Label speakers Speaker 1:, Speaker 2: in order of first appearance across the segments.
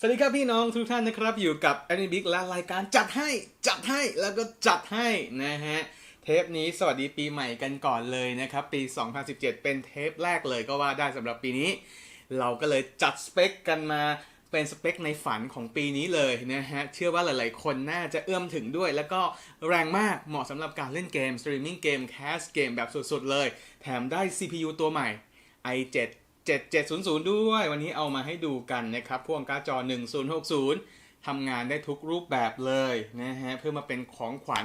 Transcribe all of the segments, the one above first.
Speaker 1: สวัสดีครับพี่น้องทุกท่านนะครับ อยู่กับแอนิบิกและรายการจัดให้จัดให้แล้วก็จัดให้นะฮะ เทปนี้สวัสดีปีใหม่กันก่อนเลยนะครับ ปี 2017 เป็นเทปแรกเลยก็ว่าได้สำหรับปีนี้ เราก็เลยจัดสเปคกันมาเป็นสเปคในฝันของปีนี้เลยนะฮะ เชื่อว่าหลายๆ คนน่าจะเอื้อมถึงด้วย แล้วก็แรงมากเหมาะสำหรับการเล่นเกมสตรีมมิ่งเกมแคสเกมแบบสุดๆเลย แถมได้ CPU ตัวใหม่ i7 7700 ด้วยวันนี้เอามาให้ดูกันนะครับพ่วงการ์ดจอ 1060ทำงานได้ทุกรูปแบบเลยนะฮะเพื่อมาเป็นของขวัญ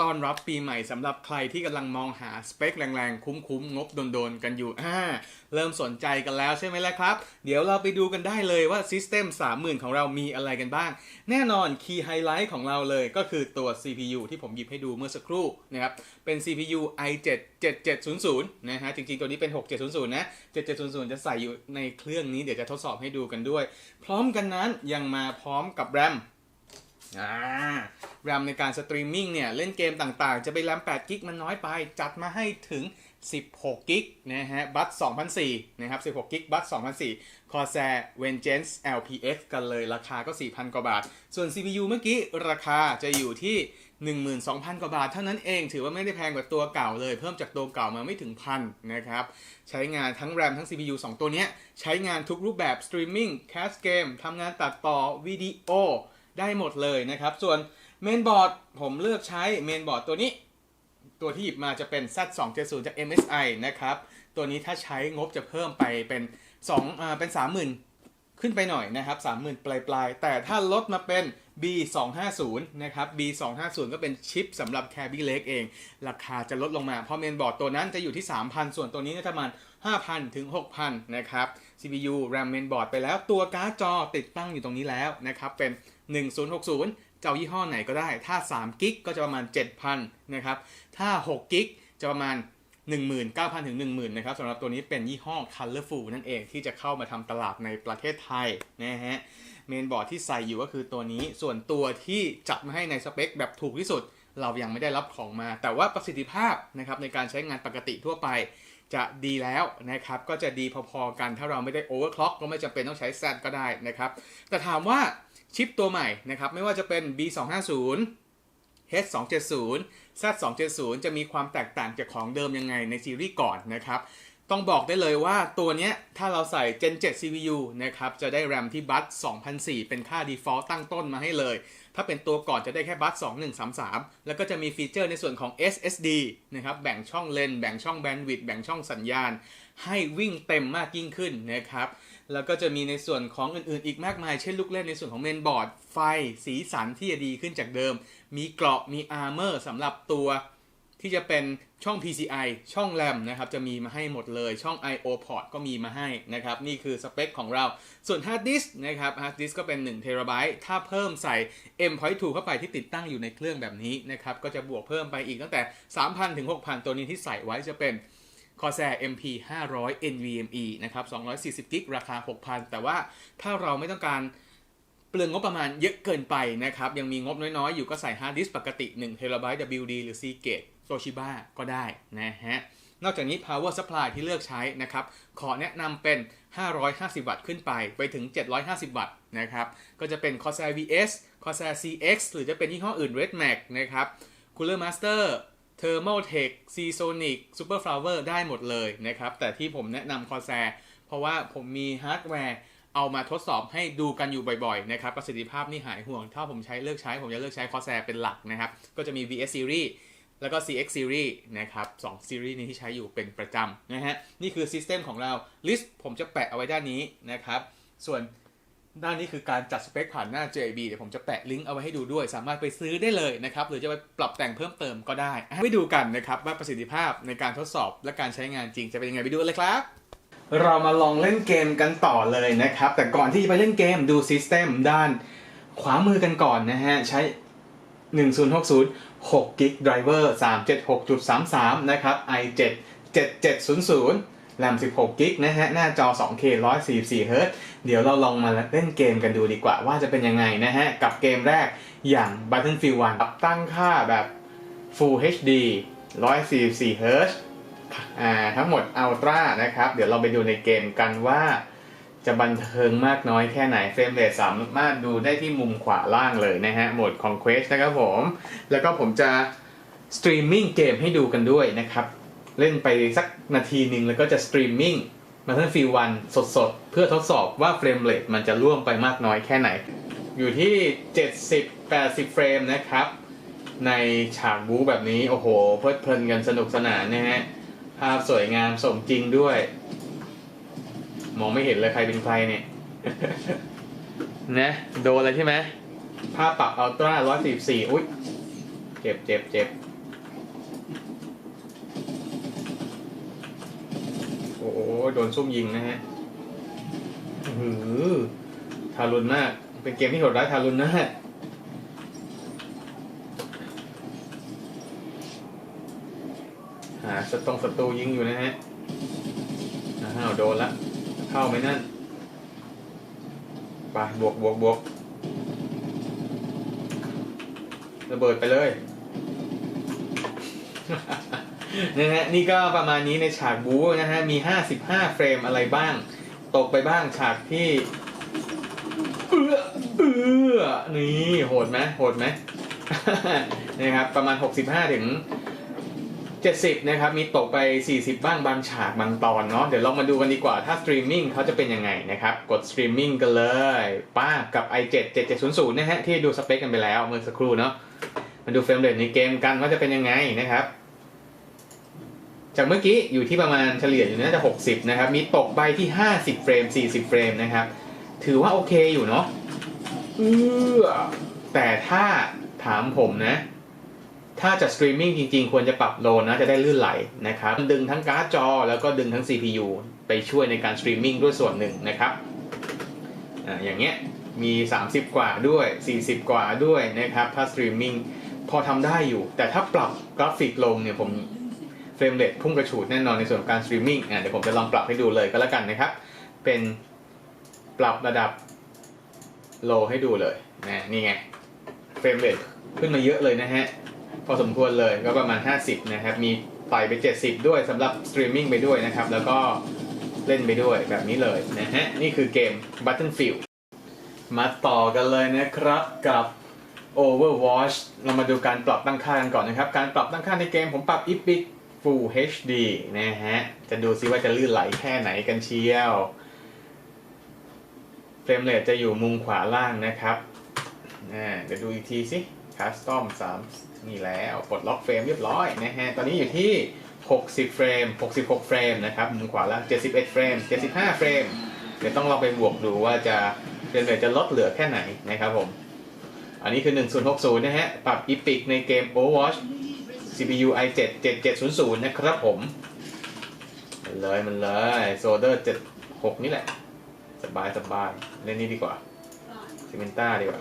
Speaker 1: ต้อนรับปีใหม่สำหรับใครที่กำลังมองหาสเปคแรงๆ คุ้มๆ งบโดนๆ กันอยู่อ่าเริ่มสนใจกันแล้วใช่ไหมล่ะครับ เดี๋ยวเราไปดูกันได้เลยว่า System 30,000 ของเรามีอะไรกันบ้าง แน่นอนคีย์ไฮไลท์ของเราเลยก็คือตัว CPU ที่ผมหยิบให้ดูเมื่อสักครู่นะครับ เป็น CPU i7 7700 นะฮะ จริงๆ ตัวนี้เป็น 6700 นะ 7700 จะใส่อยู่ในเครื่องนี้เดี๋ยวจะทดสอบให้ดูกันด้วย พร้อมกันนั้นยังมาพร้อมกับ RAM อ่า RAM ในการสตรีมมิ่งเนี่ย เล่นเกมต่างๆ จะไป RAM 8กิกมันน้อยไป จัดมาให้ถึง 16กิกนะฮะ บัต2004นะครับ 16กิกบัต2004 Corsair Vengeance LPX กันเลยราคาก็ 4,000 กว่าบาท ส่วน CPU เมื่อกี้ราคาจะอยู่ที่ 12,000 กว่าบาท เท่านั้นเอง ถือว่าไม่ได้แพงกว่าตัวเก่าเลย เพิ่มจากตัวเก่ามาไม่ถึงพันนะครับ ใช้งานทั้ง RAM ทั้ง CPU 2 ตัวเนี้ยใช้งานทุกรูปแบบสตรีมมิ่งแคสเกมทำงานตัดต่อวิดีโอ ได้หมดเลยนะครับ ส่วนเมนบอร์ดผมเลือกใช้เมนบอร์ดตัวนี้ ตัวที่หยิบมาจะเป็น Z270 จาก MSI นะครับ ตัวนี้ถ้าใช้งบจะเพิ่มไปเป็น2อ่าเป็น 30,000 ขึ้นไปหน่อยนะครับ 30,000 ปลายปลายๆแต่ถ้าลดมาเป็น B250 นะครับ B250 ก็เป็นชิปสำหรับ c a b i l a k เอง ราคาจะลดลงมา เพราะเมนบอร์ดตัวนั้นจะอยู่ที่ 3,000 ส่วนตัวนี้ก็จะประมาณ5,000 ถึง 6,000 นะครับ CPU RAM เมนบอร์ดไปแล้วตัวการ์ดจอติดตั้งอยู่ตรงนี้แล้วนะครับ เป็น 1060 เจ้ายี่ห้อไหนก็ได้ ถ้า3กิกก็จะประมาณ 7,000 นะครับ ถ้า6กิกจะประมาณ 19,000 ถึง 10,000 นะครับสำหรับตัวนี้เป็นยี่ห้อ Colorful นั่นเองที่จะเข้ามาทำตลาดในประเทศไทยนะฮะ เมนบอร์ดที่ใส่อยู่ก็คือตัวนี้ ส่วนตัวที่จัดมาให้ในสเปคแบบถูกที่สุด เรายังไม่ได้รับของมา แต่ว่าประสิทธิภาพนะครับในการใช้งานปกติทั่วไปจะดีแล้วนะครับ ก็จะดีพอๆกันถ้าเราไม่ได้โอเวอร์คล็อกก็ไม่จำเป็นต้องใช้ Z ก็ได้นะครับ แต่ถามว่า ชิปตัวใหม่นะครับ ไม่ว่าจะเป็น B250 H270 Z270 จะมีความแตกต่างจากของเดิมยังไงในซีรีส์ก่อนนะครับ ต้องบอกได้เลยว่าตัวนี้ถ้าเราใส่ Gen 7 CPU นะครับจะได้ RAM ที่บัส2004 เป็นค่า default ตั้งต้นมาให้เลย ถ้าเป็นตัวก่อนจะได้แค่บัส2133 แล้วก็จะมีฟีเจอร์ในส่วนของ SSD นะครับแบ่งช่องเลน แบ่งช่องแบนด์วิดต์แบ่งช่องสัญญาณ ให้วิ่งเต็มมากยิ่งขึ้นนะครับ แล้วก็จะมีในส่วนของอื่นๆ อีกมากมาย เช่นลูกเล่นในส่วนของเมนบอร์ด ไฟ สีสันที่จะดีขึ้นจากเดิม มีเกราะ มีอาร์เมอร์สำหรับตัวที่จะเป็นช่อง PCI ช่อง RAM นะครับ จะมีมาให้หมดเลย ช่อง I/O port ก็มีมาให้นะครับ นี่คือสเปคของเรา ส่วน hard disk นะครับ hard disk ก็เป็น1 t b ถ้าเพิ่มใส่ M.2 เข้าไปที่ติดตั้งอยู่ในเครื่องแบบนี้นะครับ ก็จะบวกเพิ่มไปอีกตั้งแต่ 3,000 ถึง 6,000 ตัวนี้ที่ใส่ไว้จะเป็น Corsair MP 500 NVMe นะครับ 240กิกราคา 6,000 แต่ว่าถ้าเราไม่ต้องการเปลืองงบประมาณเยอะเกินไปนะครับ ยังมีงบน้อยๆ อยู่ก็ใส่ฮาร์ดดิสก์ปกติ1 t b WD หรือ Seagate Toshiba ก็ได้นะฮะ นอกจากนี้ power supply ที่เลือกใช้นะครับ ขอแนะนำเป็น 550 วัตต์ขึ้นไป ไปถึง 750 วัตต์นะครับ ก็จะเป็น Corsair VS Corsair CX หรือจะเป็นยี่ห้ออื่น Redmax นะครับ Cooler Master Thermaltake Seasonic Super Flower ได้หมดเลยนะครับ แต่ที่ผมแนะนำ Corsair เพราะว่าผมมีฮาร์ดแวร์เอามาทดสอบให้ดูกันอยู่บ่อยๆนะครับ ประสิทธิภาพนี่หายห่วง ถ้าผมใช้เลือกใช้ ผมจะเลือกใช้ Corsair เป็นหลักนะครับ ก็จะมี VS Series แล้วก็ CX Series นะครับ2ซีรีส์นี้ที่ใช้อยู่เป็นประจำนะฮะ นี่คือ System ของเรา List ผมจะแปะเอาไว้ด้านนี้นะครับ ส่วน ด้านนี้คือการจัดสเปคผ่านหน้า JB เดี๋ยวผมจะแปะลิงก์เอาไว้ให้ดูด้วย สามารถไปซื้อได้เลยนะครับ หรือจะไปปรับแต่งเพิ่มเติมก็ได้ไปดูกันนะครับว่าประสิทธิภาพในการทดสอบและการใช้งานจริงจะเป็นยังไงไปดูเลยครับ เรามาลองเล่นเกมกันต่อเลยนะครับ แต่ก่อนที่จะไปเล่นเกมดู System ด้านขวามือกันก่อนนะฮะ ใช้ 1060 6 g b driver 376.33 นะครับ i7 7700 RAM 16 g b นะฮะ หน้าจอ 2K 144 Hz เดี๋ยวเราลองมาเล่นเกมกันดูดีกว่า ว่าจะเป็นยังไงนะฮะ กับเกมแรกอย่าง Battlefield 1ครับตั้งค่าแบบ Full HD 144 Hz อ่าทั้งหมด Ultra นะครับ เดี๋ยวเราไปดูในเกมกันว่าจะบันเทิงมากน้อยแค่ไหนเฟรมเรทสามารถดูได้ที่มุมขวาล่างเลยนะฮะโหมด Conquest นะครับผม แล้วก็ผมจะสตรีมมิ่งเกมให้ดูกันด้วยนะครับ เล่นไปสักนาทีหนึ่งแล้วก็จะสตรีมมิ่งมาทั้งฟีวันสดๆ เพื่อทดสอบว่าเฟรมเรทมันจะร่วมไปมากน้อยแค่ไหน อยู่ที่ 70-80 เฟรมนะครับ ในฉากบู๊แบบนี้โอ้โห เพลิดเพลินกันสนุกสนานนะฮะ ภาพสวยงามสมจริงด้วย มองไม่เห็นเลยใครเป็นใครเนี่ย นะ โดนอะไรใช่ไหมภาพปรับอัลตร้า144 อุ้ยเจ็บเจ็บเจ็บ โอ้โห โดนซุ่มยิงนะฮะอื้อหือทารุณมาก เป็นเกมที่โหดร้ายทารุณมากหาสตงศัตรูยิงอยู่นะฮะอ้าวโดนละ เข้าไหมนั่น ไป บวกบวกบวกระเบิดไปเลย นะฮะนี่ก็ประมาณนี้ในฉากบู๊นะฮะมี 55 เฟรมอะไรบ้าง ตกไปบ้างฉากที่เอื้อเอื้อนี่โหดไหมโหดไหมนะครับประมาณ 65 ถึง 70 นะครับ มีตกไป 40 บ้างบางฉากบางตอนเนาะเดี๋ยวเรามาดูกันดีกว่าถ้าสตรีมมิ่งเขาจะเป็นยังไงนะครับ กดสตรีมมิ่งกันเลยป้ากับ i7 7700 นะฮะ ที่ดูสเปคกันไปแล้วเมื่อสักครู่เนาะมาดูเฟรมเรทในเกมกันว่าจะเป็นยังไงนะครับ จากเมื่อกี้อยู่ที่ประมาณเฉลี่ยอยู่น่าจะ 60 นะครับ มีตกไปที่ 50 เฟรม 40 เฟรมนะครับ ถือว่าโอเคอยู่เนาะเออแต่ถ้าถามผมนะ ถ้าจะสตรีมมิ่งจริงๆ ควรจะปรับโลนะ จะได้ลื่นไหลนะครับ ดึงทั้งการ์ดจอ แล้วก็ดึงทั้ง CPU ไปช่วยในการสตรีมมิ่งด้วยส่วนหนึ่งนะครับอ่าอย่างเงี้ยมี 30 กว่าด้วย 40 กว่าด้วยนะครับ ถ้าสตรีมมิ่งพอทำได้อยู่ แต่ถ้าปรับกราฟิกลงเนี่ยผม เฟรมเรทพุ่งกระฉูดแน่นอนในส่วนของการสตรีมมิ่งอะเดี๋ยวผมจะลองปรับให้ดูเลยก็แล้วกันนะครับ เป็นปรับระดับโลให้ดูเลยนะนี่ไงเฟรมเรทขึ้นมาเยอะเลยนะฮะ พอสมควรเลยก็ประมาณ 50 นะครับ มีไต่ไป 70 ด้วยสำหรับสตรีมมิ่งไปด้วยนะครับ แล้วก็เล่นไปด้วยแบบนี้เลยนะฮะ นี่คือเกม Battlefield มาต่อกันเลยนะครับกับ Overwatch เรามาดูการปรับตั้งค่ากันก่อนนะครับ การปรับตั้งค่าในเกมผมปรับ Epic Full HD นะฮะ จะดูซิว่าจะลื่นไหลแค่ไหนกันเชียวเฟรมเรทจะอยู่มุมขวาล่างนะครับอ่าเดี๋ยวดูอีกทีสิ Custom 3 นี่แล้วปลดล็อกเฟรมเรียบร้อยนะฮะ ตอนนี้อยู่ที่ 60 เฟรม 66 เฟรมนะครับ มุมขวาล่าง 71 เฟรม 75 เฟรม เดี๋ยวต้องลองไปบวกดูว่าจะเฟรมเรทจะลดเหลือแค่ไหนนะครับผม อันนี้คือ 1060 นะฮะ ปรับ Epic ในเกม Overwatch CPU i7 7700 นะครับผม มันเลยมันเลยโซเดอร์76 นี่แหละ สบายสบายเล่นนี่ดีกว่าซิเมนต้าดีกว่า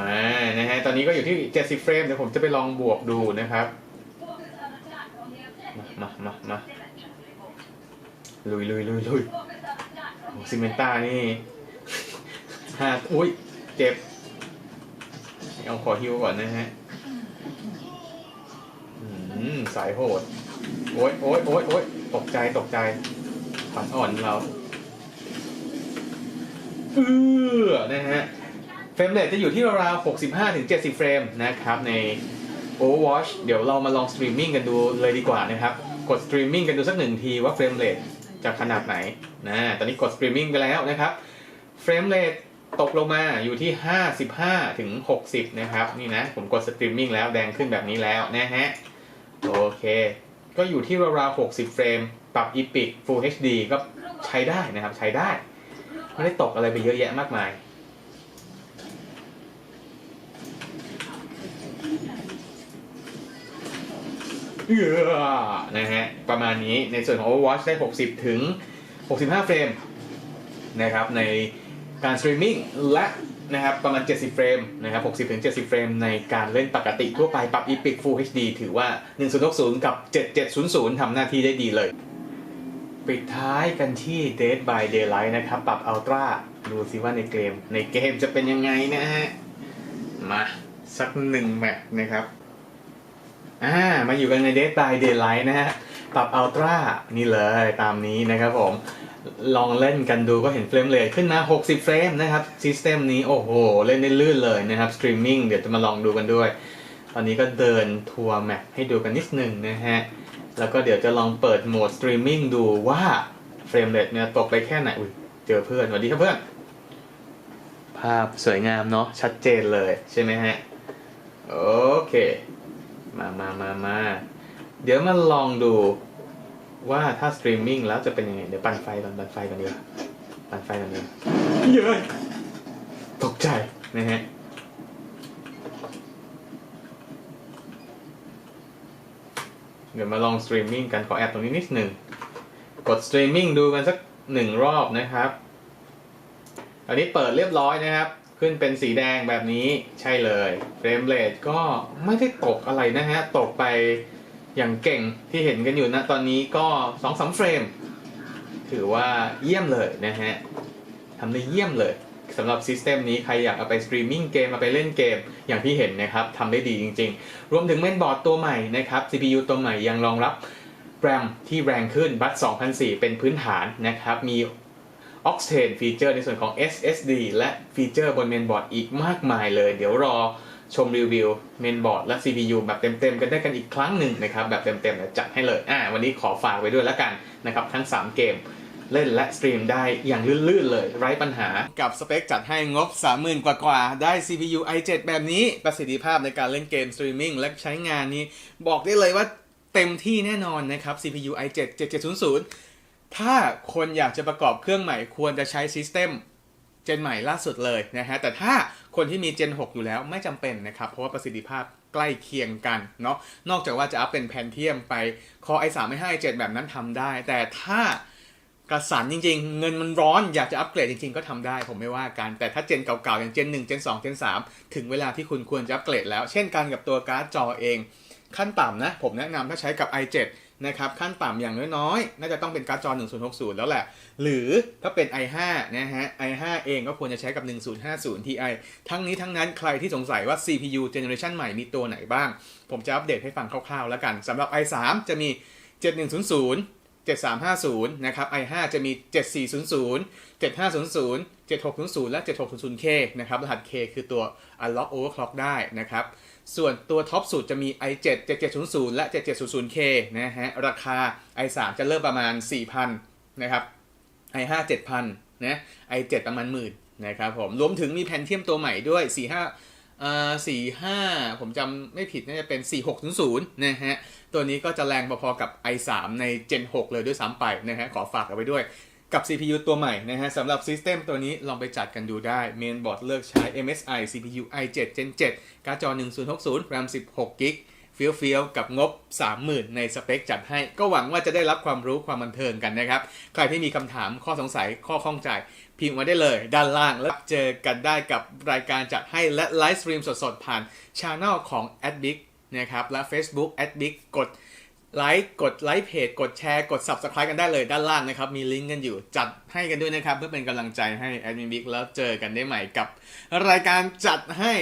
Speaker 1: มานะฮะ ตอนนี้ก็อยู่ที่ 70 เฟรม เดี๋ยวผมจะไปลองบวกดูนะครับ มา มา มา ลุยลุยลุยลุยโอ้ซิเมนต้านี่ฮาอุ้ย เจ็บ เอาขอฮิวก่อนนะฮะสายโหด โอ๊ยโอ๊ยโอ๊ยโอ๊ยตกใจตกใจขวัญอ่อนเราเออนะฮะ เฟรมเรทจะอยู่ที่ราวๆ65ถึง70 เฟรมนะครับ ใน Overwatch เดี๋ยวเรามาลองสตรีมมิ่งกันดูเลยดีกว่านะครับ กดสตรีมมิ่งกันดูสักหนึ่งทีว่าเฟรมเรทจะขนาดไหนนะตอนนี้กดสตรีมมิ่งไปแล้วนะครับ เฟรมเรท ตกลงมาอยู่ที่ 55 ถึง 60 นะครับ นี่นะ ผมกดสตรีมมิ่งแล้วแดงขึ้นแบบนี้แล้วนะฮะ โอเค ก็อยู่ที่ราวๆ60 เฟรม ปรับ Epic Full HD ก็ใช้ได้นะครับ ใช้ได้ ไม่ได้ตกอะไรไปเยอะแยะมากมายเออนะฮะ ประมาณนี้ในส่วนของ Overwatch ได้ 60 ถึง 65 เฟรมนะครับใน การสตรีมมิ่งและนะครับประมาณ 70 เฟรมนะครับ60ถึง70 เฟรมในการเล่นปกติทั่วไปปรับ Epic Full HD ถือว่า 1060 กับ 7700 ทำหน้าที่ได้ดีเลย ปิดท้ายกันที่ Dead by Daylight นะครับ ปรับ Ultra ดูสิว่าในเกม ในเกมจะเป็นยังไงนะฮะ มาสักหนึ่งแมตช์นะครับ อ่า มาอยู่กันใน Dead by Daylight นะฮะ ปรับอัลตร้านี่เลยตามนี้นะครับผมลองเล่นกันดูก็เห็นเฟรมเรทขึ้นมา 60 เฟรมนะครับซิสเต็มนี้โอ้โห เล่นได้ลื่นเลยนะครับสตรีมมิ่งเดี๋ยวจะมาลองดูกันด้วย ตอนนี้ก็เดินทัวร์แมปให้ดูกันนิดหนึ่งนะฮะ แล้วก็เดี๋ยวจะลองเปิดโหมดสตรีมมิ่งดูว่าเฟรมเรทเนี่ยตกไปแค่ไหนอุ้ยเจอเพื่อนสวัสดีครับเพื่อน ภาพสวยงามเนาะชัดเจนเลยใช่ไหมฮะ โอเค มามามามา เดี๋ยวมาลองดูว่าถ้าสตรีมมิ่งแล้วจะเป็นยังไง เดี๋ยวปั่นไฟก่อนปั่นไฟก่อนดีกว่าปั่นไฟก่อนดีกว่าเยอะตกใจนะฮะเดี๋ยวมาลองสตรีมมิ่งกันขอแอดตรงนี้นิดหนึ่งกดสตรีมมิ่งดูกันสักหนึ่งรอบนะครับ อันนี้เปิดเรียบร้อยนะครับ ขึ้นเป็นสีแดงแบบนี้ใช่เลยเฟรมเรทก็ไม่ได้ตกอะไรนะฮะ ตกไป อย่างเก่งที่เห็นกันอยู่นะตอนนี้ก็2อสเฟรม ถือว่าเยี่ยมเลยนะฮะทำได้เยี่ยมเลยสำหรับซิสเต็มนี้ใครอยากเอาไปสตรีมมิ่งเกม เอาไปเล่นเกม อย่างที่เห็นนะครับทำได้ดีจริง ๆ รวมถึงเมนบอร์ดตัวใหม่นะครับ CPU ตัวใหม่ยังรองรับ RAM ที่แรงขึ้นบัต2004 เป็นพื้นฐานนะครับ มี Octane ฟีเจอร์ในส่วนของ SSD และฟีเจอร์บนเมนบอร์ดอีกมากมายเลย เดี๋ยวรอ ชมรีวิวเมนบอร์ดและ CPU แบบเต็มๆ กันได้กันอีกครั้งหนึ่งนะครับ แบบเต็มๆเดี๋ยวจัดให้เลยอ่าวันนี้ขอฝากไว้ด้วยแล้วกันนะครับ ทั้ง 3 เกมเล่นและสตรีมได้อย่างลื่นๆเลย ไร้ปัญหากับสเปคจัดให้งบ 30,000 กว่าๆ ได้ CPU i7 แบบนี้ประสิทธิภาพในการเล่นเกมสตรีมมิ่งและใช้งานนี้ บอกได้เลยว่าเต็มที่แน่นอนนะครับ CPU i7 7700 ถ้าคนอยากจะประกอบเครื่องใหม่ควรจะใช้ซิสเต็ม เจนใหม่ล่าสุดเลยนะฮะแต่ถ้าคนที่มีเจน 6 อยู่แล้วไม่จำเป็นนะครับ เพราะว่าประสิทธิภาพใกล้เคียงกันเนาะนอกจากว่าจะอัพเป็นแพนเทียมไปคอ i3 ไม่ให้ i7 แบบนั้นทำได้ แต่ถ้ากระสันจริงๆ เงินมันร้อนอยากจะอัปเกรดจริงๆ ก็ทำได้ผมไม่ว่ากัน แต่ถ้าเจนเก่าๆ อย่างเจน 1 เจน 2 เจน 3 ถึงเวลาที่คุณควรจะอัปเกรดแล้ว เช่นกันกับตัวการ์ดจอเอง ขั้นต่ำนะ ผมแนะนำถ้าใช้กับ i7 นะครับขั้นต่ำอย่างน้อยๆ น่าจะต้องเป็นการ์ดจอ 1060 แล้วแหละ หรือถ้าเป็น i5 นะฮะ i5 เองก็ควรจะใช้กับ 1050 Ti ทั้งนี้ทั้งนั้นใครที่สงสัยว่า CPU เจเนอเรชันใหม่มีตัวไหนบ้าง ผมจะอัปเดตให้ฟังคร่าวๆแล้วกันสำหรับ i3 จะมี 7100 7350 นะครับ i5 จะมี 7400 7500 7600 และ 7600K นะครับ รหัส K คือตัว unlock overclock ได้นะครับ ส่วนตัวท็อปสุดจะมี i7 7700 และ 7700K นะฮะ ราคา i3 จะเริ่มประมาณ 4,000 นะครับ i5 7,000 นะ i7 ประมาณหมื่นนะครับผม รวมถึงมีแผ่นเทียมตัวใหม่ด้วย 4 5 สี่ห้าผมจำไม่ผิดน่าจะเป็น 4600นะฮะ ตัวนี้ก็จะแรงพอๆกับ i3 ใน Gen 6 เลยด้วยซ้ำไปนะฮะ ขอฝากเอาไว้ด้วยกับ CPU ตัวใหม่นะฮะสำหรับ System ตัวนี้ลองไปจัดกันดูได้เมนบอร์ดเลือกใช้ MSI CPU i7 Gen 7 การ์ดจอ 1060 RAM 16 g b เฟี้ยวฟิวกับงบ 30,000 ในสเปคจัดให้ ก็หวังว่าจะได้รับความรู้ความบันเทิงกันนะครับ ใครที่มีคำถามข้อสงสัยข้อข้องใจ พิมพ์มาได้เลยด้านล่างแล้วเจอกันได้กับรายการจัดให้และไลฟ์สตรีมสดๆ ผ่านช anel ของ a d b i g นะครับและ Facebook a d b i g กดไลค์กดไลค์เพจกดแชร์กด Subscribe กันได้เลยด้านล่างนะครับ มีลิงก์กันอยู่จัดให้กันด้วยนะครับ เพื่อเป็นกำลังใจให้แอดมินบิ๊กแล้วเจอกันได้ใหม่กับ รายการจัดให้